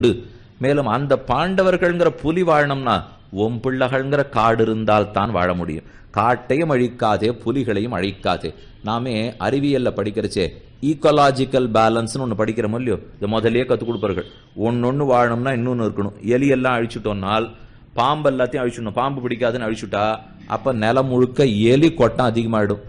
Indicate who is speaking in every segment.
Speaker 1: உண்டு. மேலும் அந்த பாண்டவர்கள்ங்கிற புலி வாழணும்னா ஒம்பிள்ளகள்ங்கிற காடு இருந்தால் தான் வாழ முடியும். காட்டையும் அழிக்காதே புலிகளையும் அழிக்காதே. நாமே அறிவியல்ல படிக்கிறச்சே ஈக்கோலாஜிக்கல் பேலன்ஸ்னு ஒன்று படிக்கிறோம் இல்லையோ? இதை முதல்லயே கற்றுக் கொடுப்பார்கள். ஒன்று வாழணும்னா இன்னொன்று இருக்கணும். எலியெல்லாம் அழிச்சுட்டோம்னால் பாம்பு எல்லாத்தையும் அழிச்சிடணும். பாம்பு பிடிக்காதுன்னு அழிச்சுட்டா அப்போ நிலம் முழுக்க எலி கொட்டம் அதிகமாகிடும்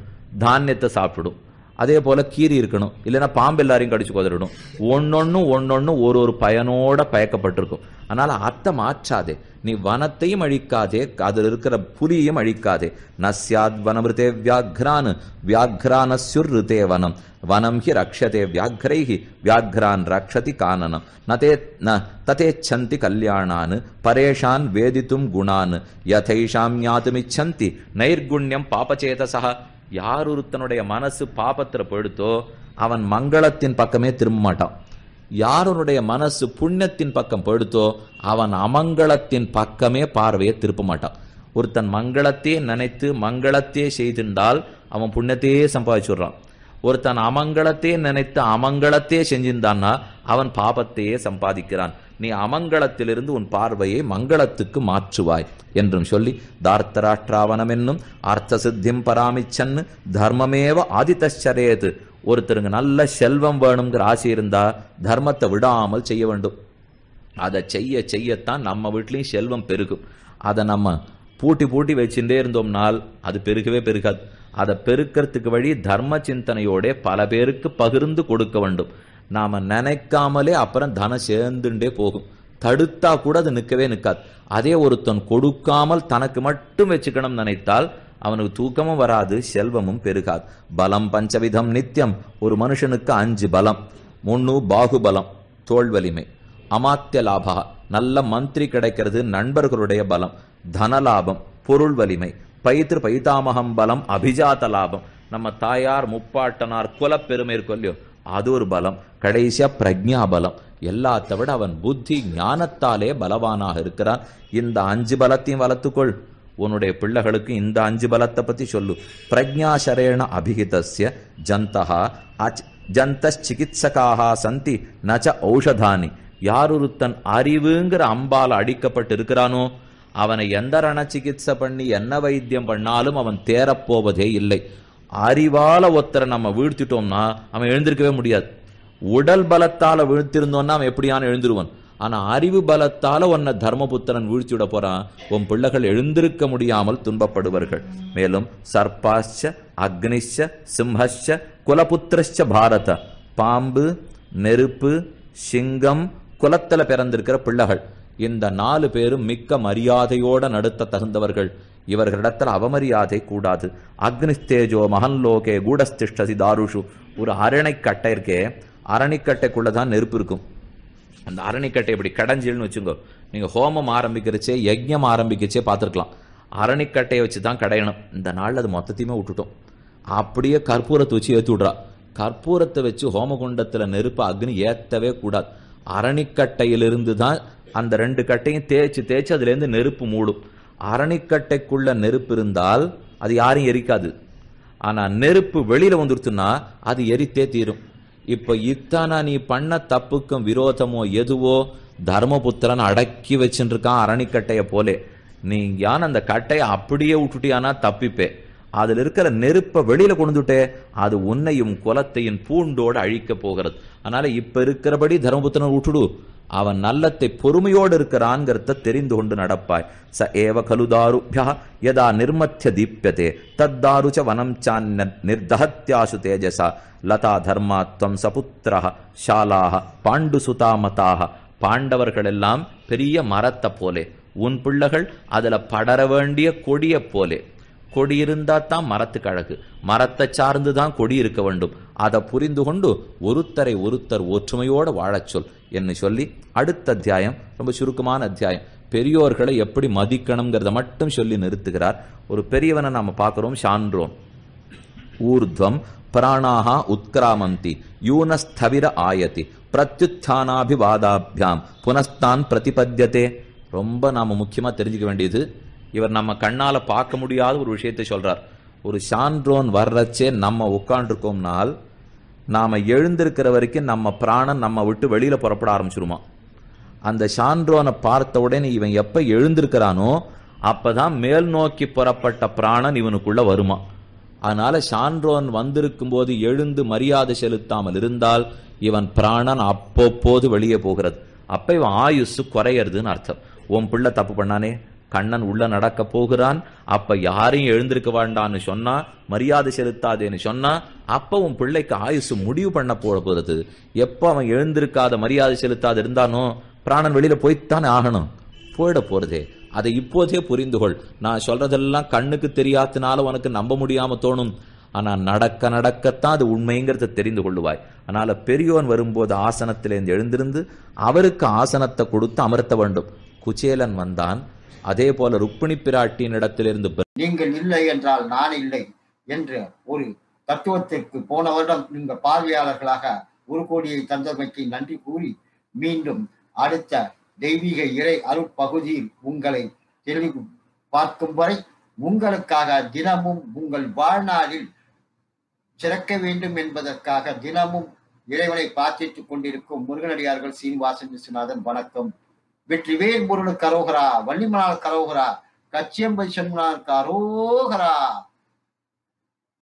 Speaker 1: தானியத்தை சாப்பிடும். அதே போல கீரி இருக்கணும். இல்லைன்னா பாம்பு எல்லாரையும் கடிச்சு கொதறிடும். ஒன்னொன்னு ஒன்னொன்னு ஒரு ஒரு பயனோட பயக்கப்பட்டிருக்கும். அதனால அத்தை மாற்றாதே. நீ வனத்தையும் அழிக்காதே. அதில் இருக்கிற புலியையும் அழிக்காதே. நஸ்யாத் வனமிருதே வியாக்ரான். வியாக்ரானஸ்யுர் ரிதே வனம். வனம் ஹி ரக்ஷதே வியாக்ரைஹி. வியாக்ரான் ரக்ஷதி கானனம். நதே ந ததேச்சந்தி கல்யாணான். பரேஷான் வேதித்தும் குணான். யதைஷாம் ஞாதுமிச்சந்தி. நைர்குண்யம் பாபச்சேதசா யார் ஒருத்தனுடைய மனசு பாபத்துல போயிடுத்தோ அவன் மங்களத்தின் பக்கமே திரும்ப மாட்டான். யாருடைய மனசு புண்ணியத்தின் பக்கம் போயிடுத்தோ அவன் அமங்களத்தின் பக்கமே பார்வையை திருப்ப மாட்டான். ஒருத்தன் மங்களத்தையே நினைத்து மங்களத்தையே செய்திருந்தால் அவன் புண்ணியத்தையே சம்பாதிச்சுடுறான் ஒருத்தன் அமங்கலத்தையே நினைத்து அமங்கலத்தையே செஞ்சிருந்தான்னா அவன் பாபத்தையே சம்பாதிக்கிறான். நீ அமங்கலத்திலிருந்து உன் பார்வையை மங்களத்துக்கு மாற்றுவாய் என்றும் சொல்லி தார்த்தராஷ்டிராவனம் என்னும் அர்த்த சித்திம் பராமிச்சன்னு தர்மமேவ ஆதித்தரேது ஒருத்தருங்க நல்ல செல்வம் வேணுங்கிற ஆசை இருந்தா தர்மத்தை விடாமல் செய்ய வேண்டும். அதை செய்ய செய்யத்தான் நம்ம வீட்லயும் செல்வம் பெருகும். அதை நம்ம பூட்டி பூட்டி வச்சுட்டே இருந்தோம்னால் அது பெருகவே பெருகாது. அதை பெருக்கிறதுக்கு வழி தர்ம சிந்தனையோட பல பேருக்கு பகிர்ந்து கொடுக்க வேண்டும். நாம நினைக்காமலே அப்புறம் தனம் சேர்ந்துட்டே போகும். தடுத்தா கூட அது நிற்கவே நிற்காது. அதே ஒருத்தன் கொடுக்காமல் தனக்கு மட்டும் வச்சுக்கணும் நினைத்தால் அவனுக்கு தூக்கமும் வராது செல்வமும் பெருகாது. பலம் பஞ்சவிதம் நித்தியம் ஒரு மனுஷனுக்கு அஞ்சு பலம். முன்னு பாகுபலம் தோல் வலிமை அமாத்திய லாபா. நல்ல மந்திரி கிடைக்கிறது நண்பர்களுடைய பலம். தனலாபம் பொருள் வலிமை. பைத்திரு பைத்தாமகம் பலம் அபிஜாத்த லாபம். நம்ம தாயார் முப்பாட்டனார் குலப்பெருமை இருக்கும் இல்லையோ அது ஒரு பலம். கடைசியா பிரஜா பலம். எல்லாத்த விட அவன் புத்தி ஞானத்தாலே பலவானாக இருக்கிறான். இந்த அஞ்சு பலத்தையும் வளர்த்துக்கொள். உன்னுடைய பிள்ளைகளுக்கு இந்த அஞ்சு பலத்தை பத்தி சொல்லு. பிரஜாசரேண அபிஹிதஸ்ய ஜந்தகா அச் ஜந்தச்சிகித்சகாக சந்தி நச்ச ஔஷதானி. யாரொருத்தன் அறிவுங்கிற அம்பால அடிக்கப்பட்டு இருக்கிறானோ அவனை எந்த ரண சிகிச்சை பண்ணி என்ன வைத்தியம் பண்ணாலும் அவன் தேரப்போவதே இல்லை. அறிவால ஒருத்தரை நம்ம வீழ்த்திட்டோம்னா அவன் எழுந்திருக்கவே முடியாது. உடல் பலத்தால வீழ்த்திருந்தோம்னா அவன் எப்படியான எழுந்துருவான். ஆனா அறிவு பலத்தால உன்னை தர்மபுத்திரன் வீழ்த்திவிட போறான். உன் பிள்ளைகள் எழுந்திருக்க முடியாமல் துன்பப்படுவார்கள். மேலும் சர்பாச்ச அக்னிஷ சிம்ஹஷ குலபுத்திரஷ பாரத பாம்பு நெருப்பு சிங்கம் குலத்துல பிறந்திருக்கிற பிள்ளைகள். இந்த நாலு பேரும் மிக்க மரியாதையோட நடத்த தகுந்தவர்கள். இவர்களிடத்தில் அவமரியாதை கூடாது. அக்னிஸ்தேஜோ மகன்லோகே கூடஸ்திஷ்டசி தாருஷு. ஒரு அரணைக்கட்டை இருக்கே அரணிக்கட்டைக்குள்ளதான் நெருப்பு இருக்கும். அந்த அரணிக்கட்டை இப்படி கடைஞ்சில்னு வச்சுங்கோ நீங்கள் ஹோமம் ஆரம்பிக்கிறச்சே யஜ்யம் ஆரம்பிக்கச்சே பார்த்துருக்கலாம். அரணிக்கட்டையை வச்சு தான் கடையணும். இந்த நாளில் அது மொத்தத்தையுமே விட்டுட்டோம். அப்படியே கற்பூரத்தை வச்சு ஏற்றி விட்றா. கற்பூரத்தை வச்சு ஹோமகுண்டத்தில் நெருப்பு அக்னி ஏற்றவே கூடாது. அரணிக்கட்டையிலிருந்து தான் அந்த ரெண்டு கட்டையும் தேய்ச்சி தேய்ச்சி அதுலேருந்து நெருப்பு மூடும். அரணிக்கட்டைக்குள்ள நெருப்பு இருந்தால் அது யாரையும் எரிக்காது. ஆனால் நெருப்பு வெளியில் வந்துருச்சுன்னா அது எரித்தே தீரும். இப்போ இத்தானா நீ பண்ண தப்புக்கும் விரோதமோ எதுவோ தர்மபுத்திரன் அடக்கி வச்சுருக்கான் அரணிக்கட்டையை போலே. நீ யான் அந்த கட்டையை அப்படியே விட்டுட்டியானா தப்பிப்பேன் அதில் இருக்கிற நெருப்பை வெளியில கொண்டுட்டே அது உன்னையும் குலத்தையும் பூண்டோடு அழிக்க போகிறது. அதனால இப்ப இருக்கிறபடி தர்மபுத்திரன் விட்டுடு அவன் நல்லத்தை பொறுமையோடு இருக்கிறான்ங்கிறத தெரிந்து கொண்டு நடப்பாய். ச ஏவ கலுதாருபியா யதா நிர்மத்திய தீப்யதே. தத்தாருச்ச வனம் சான்ய நிர்தஹத்யாசு தேஜசா. லதா தர்மாத்வம் சபுத்திர ஷாலாக பாண்டு சுதாமதாக பாண்டவர்கள் எல்லாம் பெரிய மரத்தை போலே. உன் பிள்ளைகள் அதுல படர வேண்டிய கொடிய போலே. கொடி இருந்தா தான் மரத்துக்கு அழகு. மரத்தை சார்ந்து தான் கொடி இருக்க வேண்டும். அதை புரிந்து கொண்டு ஒருத்தரை ஒருத்தர் ஒற்றுமையோடு வாழச் சொல் என்று சொல்லி அடுத்த அத்தியாயம் ரொம்ப சுருக்கமான அத்தியாயம். பெரியோர்களை எப்படி மதிக்கணுங்கிறத மட்டும் சொல்லி நிறுத்துகிறார். ஒரு பெரியவனை நாம் பார்க்குறோம் சான்றோம் ஊர்துவம் பிராணாகா உத்கிராமந்தி யூனஸ்தவிர ஆயதி பிரத்யுத்தானாபிவாதாபியாம் புனஸ்தான் பிரதிபத்தியதே. ரொம்ப நாம முக்கியமாக தெரிஞ்சுக்க வேண்டியது இவர் நம்ம கண்ணால பார்க்க முடியாத ஒரு விஷயத்தை சொல்றார். ஒரு சான்றோன் வர்றச்சே நம்ம உட்காண்டிருக்கோம்னால் நாம எழுந்திருக்கிற வரைக்கும் நம்ம பிராணம் நம்ம விட்டு வெளியில புறப்பட ஆரம்பிச்சிருமா? அந்த சான்றோனை பார்த்த உடனே இவன் எப்ப எழுந்திருக்கிறானோ அப்பதான் மேல் நோக்கி புறப்பட்ட பிராணன் இவனுக்குள்ள வருமா? அதனால சான்றோன் வந்திருக்கும் போது எழுந்து மரியாதை செலுத்தாமல் இருந்தால் இவன் பிராணன் அப்பப்போது வெளியே போகிறது. அப்ப இவன் ஆயுசு குறையறதுன்னு அர்த்தம். உன் பிள்ளை தப்பு பண்ணானே? கண்ணன் உள்ள நடக்க போகிறான். அப்ப யாரையும் எழுந்திருக்க வேண்டான்னு சொன்னா மரியாதை செலுத்தாதேன்னு சொன்னா அப்ப உன் பிள்ளைக்கு ஆயுசு முடிவு பண்ண போகிறது எப்ப அவன் எழுந்திருக்காத மரியாதை செலுத்தாத இருந்தானோ பிராணன் வெளியில போய்த்தானே ஆகணும். போயிட போறதே. அதை இப்போதே புரிந்து கொள். நான் சொல்றதெல்லாம் கண்ணுக்கு தெரியாதனால உனக்கு நம்ப முடியாம தோணும். ஆனா நடக்க நடக்கத்தான் அது உண்மைங்கிறத தெரிந்து கொள்ளுவாய். அதனால பெரியோன் வரும்போது ஆசனத்திலேருந்து எழுந்திருந்து அவருக்கு ஆசனத்தை கொடுத்து அமர்த்த வேண்டும். குச்சேலன் வந்தான். அதே போல ருக்மிணி பிராட்டியின் இடத்திலிருந்து
Speaker 2: நீங்கள் இல்லை என்றால் நான் இல்லை என்று ஒரு தத்துவத்திற்கு போன வருடம் நீங்கள் பார்வையாளர்களாக ஒரு கோடியை தந்தமைக்கு நன்றி கூறி மீண்டும் அடுத்த தெய்வீக இறை அருட்பகுதியில் உங்களை தெளிவு பார்க்கும் வரை உங்களுக்காக தினமும் உங்கள் வாழ்நாளில் சிறக்க வேண்டும் என்பதற்காக தினமும் இறைவனை பிரார்த்தித்துக் கொண்டிருக்கும் முருகனடியார்கள் சீனிவாசன் விஸ்வநாதன் வணக்கம். வெற்றிவேல் முருகனுக்கு அரோகரா வள்ளிமலால் கரோகரா கச்சியம்பை சண்முனாருக்கு அரோகரா.